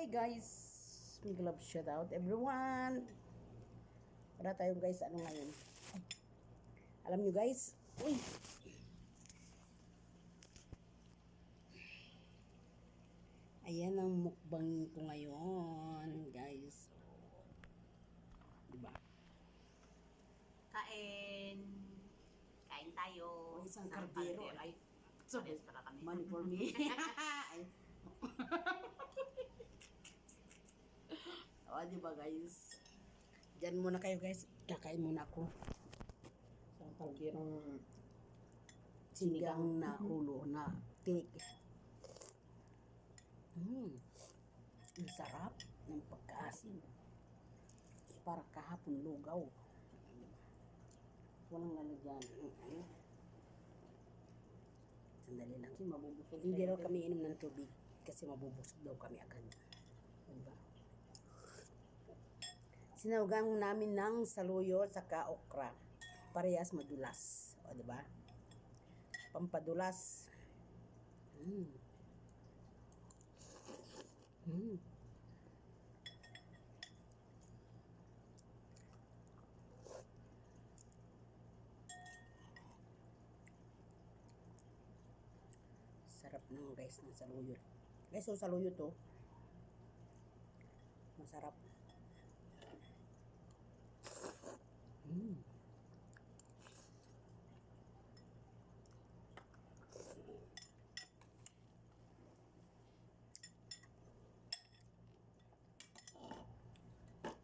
Hi guys! Big love shout out everyone! Wala tayong guys, ano ngayon? Ay. Alam nyo guys, uy! Ayan ang mukbang ko ngayon, guys. Diba? Kain. Kain tayo. Isang kardero. Ay, sorry, para kami. Money for me. Diba guys? Diyan muna kayo guys. Kakain muna ako. Isang kalderong sinigang na ulo na tinik. Mm. Ang sarap ng pagkaasim. Para kahapon lugaw. Walang lalagyan. Mm-mm. Sandali lang. kasi mabubusog. Hindi raw kami inom ng tubig kasi mabubusog daw kami agad. Diba? Sinawgang namin ng saluyo sa okra. Parehas madulas. O, di ba? Pampadulas. Mm. Mm. Sarap ng guys ng saluyot. Guys, so saluyot to. Masarap. Mm.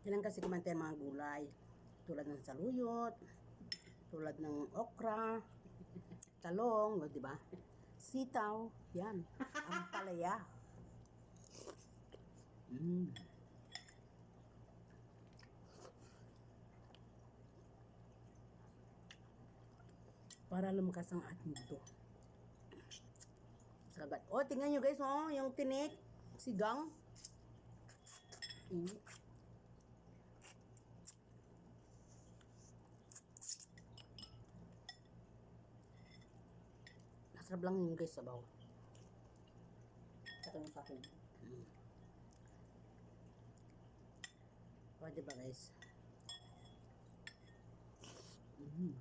Kailan kasi kumante ang mga gulay. Tulad ng saluyot, tulad ng okra, talong, o, di ba? Sitaw, yan. Ang palaya. Mm. Para lumakas ang ating buto. Sagat. Oh, tingnan nyo guys, oh, yung tinik, sigang. Init. Masarap lang yung guys sabaw. Saka yung sahog. O, diba guys? Mm.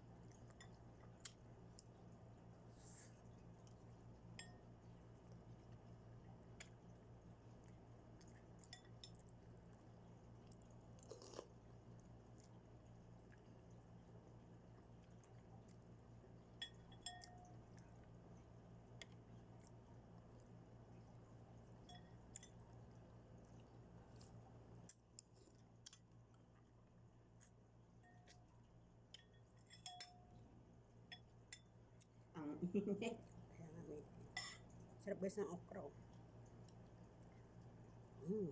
Ang init. Kaya nga may... Sarap guys ng okra. oh. Mm.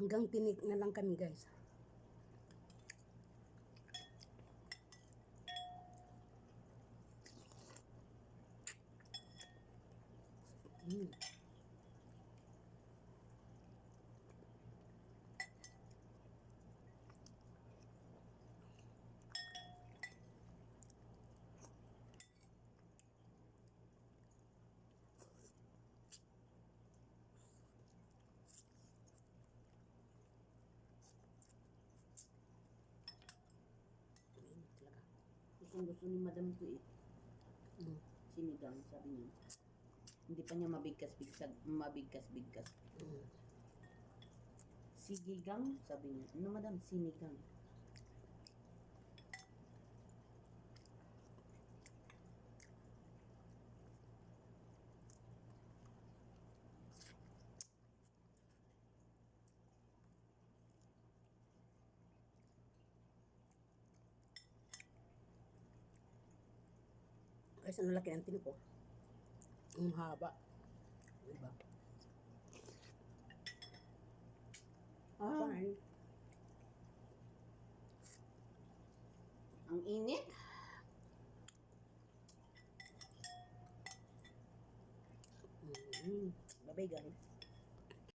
Hanggang tinik na lang kami guys. Mm. Gustong gusto ni madam to eh. Mm. Sinigang, sabi niya. Hindi pa niya mabigkas-bigkas. Mabigkas-bigkas. Mm. Sigigang, sabi niya. Ano madam? Sinigang. Guys, ang laki ng tinik ko. Ang haba. Diba? Ah, Fine. ang init. Mm. Bye-bye guys.